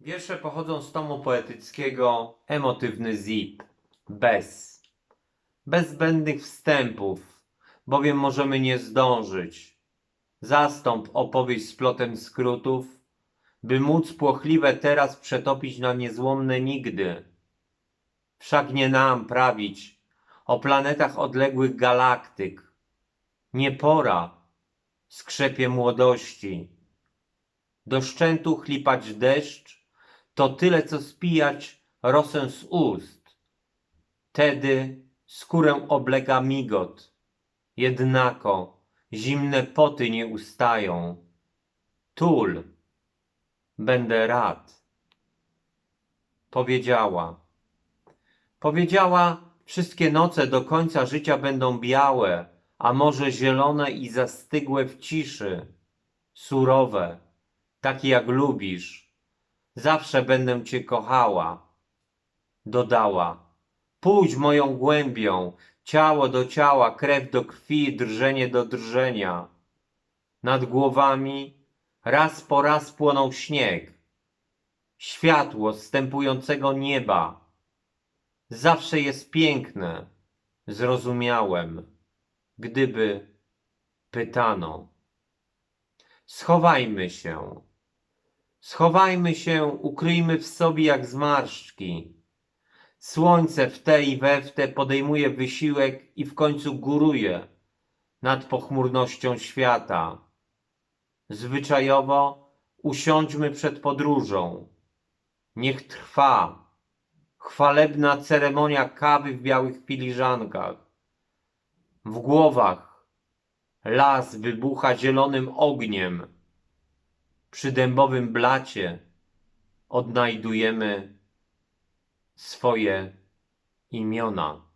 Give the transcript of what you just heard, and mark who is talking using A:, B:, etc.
A: Wiersze pochodzą z tomu poetyckiego Emotywny Zip. Bez. Bez zbędnych wstępów, bowiem możemy nie zdążyć. Zastąp opowieść z plotem skrótów, by móc płochliwe teraz przetopić na niezłomne nigdy. Wszak nie nam prawić o planetach odległych galaktyk. Nie pora, skrzepie młodości. Do szczętu chlipać deszcz, to tyle co spijać rosę z ust. Tedy skórę oblega migot, jednako zimne poty nie ustają. Tul, będę rad. Powiedziała. Powiedziała, wszystkie noce do końca życia będą białe, a może zielone i zastygłe w ciszy, surowe, takie jak lubisz. Zawsze będę cię kochała. Dodała, pójdź moją głębią, ciało do ciała, krew do krwi, drżenie do drżenia. Nad głowami raz po raz płonął śnieg. Światło zstępującego nieba. Zawsze jest piękne, zrozumiałem, gdyby pytano. Schowajmy się. Schowajmy się, ukryjmy w sobie jak zmarszczki. Słońce w te i we w te podejmuje wysiłek i w końcu góruje nad pochmurnością świata. Zwyczajowo usiądźmy przed podróżą. Niech trwa chwalebna ceremonia kawy w białych filiżankach. W głowach las wybucha zielonym ogniem. Przy dębowym blacie odnajdujemy swoje imiona.